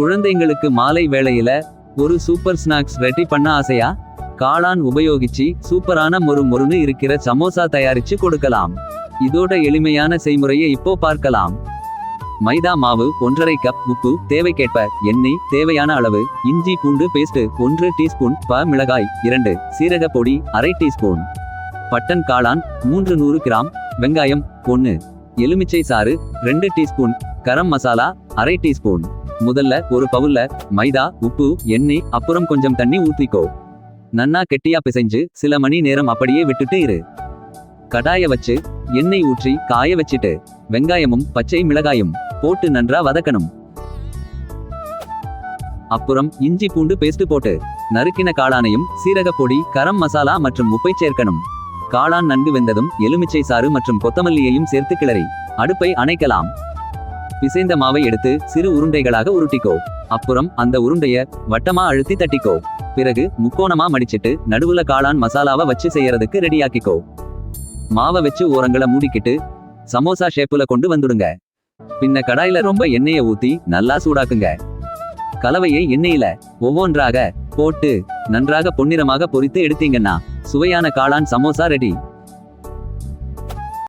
குழந்தைங்களுக்கு மாலை வேளையில ஒரு சூப்பர் ஸ்நாக்ஸ் ரெடி பண்ண ஆசையா? காளான் உபயோகிச்சு சூப்பரான மொறு மொறுன்னு இருக்கிற சமோசா தயாரிச்சு கொடுக்கலாம். இதோட எளிமையான செய்முறையை இப்போ பார்க்கலாம். மைதா மாவு ஒன்றரை கப் உப்பு தேவைக்கேற்ப எண்ணெய் தேவையான அளவு இஞ்சி பூண்டு பேஸ்ட் ஒன்று டீஸ்பூன் ப மிளகாய் இரண்டு சீரக பொடி அரை டீஸ்பூன். பட்டன் காளான் மூன்று நூறு கிராம் வெங்காயம் ஒன்று எலுமிச்சை சாறு ரெண்டு டீஸ்பூன். கரம் மசாலா அரை டீஸ்பூன். முதல்ல ஒரு பவுல்ல மைதா உப்பு எண்ணெய் அப்புறம் கொஞ்சம் தண்ணி ஊத்திக்கோ. நன்னா கெட்டியா பிசைஞ்சு சில மணி நேரம் அப்படியே விட்டுட்டு இரு. கடாய வச்சு எண்ணெய் ஊற்றி காய வச்சிட்டு வெங்காயமும் பச்சை மிளகாயும் போட்டு நன்றா வதக்கணும். அப்புறம் இஞ்சி பூண்டு பேஸ்ட் போட்டு நறுக்கின காளானையும் சீரக பொடி கரம் மசாலா மற்றும் உப்பை சேர்க்கணும். காளான் நன்கு வெந்ததும் எலுமிச்சை சாறு மற்றும் கொத்தமல்லியையும் சேர்த்து கிளறி அடுப்பை அணைக்கலாம். பிசைந்த மாவை எடுத்து சிறு உருண்டைகளாக உருட்டிக்கோ. அப்புறம் அந்த உருண்டைய வட்டமா அழுத்தி தட்டிக்கோ. பிறகு முக்கோணமா மடிச்சிட்டு நடுவுல காளான் மசாலாவை வச்சு செய்யறதுக்கு ரெடியாக்கிக்கோ. மாவை வச்சு ஓரங்களை மூடிக்கிட்டு சமோசா ஷேப்புல கொண்டு வந்துடுங்க. பின்ன கடாயில ரொம்ப எண்ணெயை ஊத்தி நல்லா சூடாக்குங்க. கலவையை எண்ணெயில ஒவ்வொன்றாக போட்டு நன்றாக பொன்னிறமாக பொரித்து எடுத்தீங்கன்னா சுவையான காளான் சமோசா ரெடி.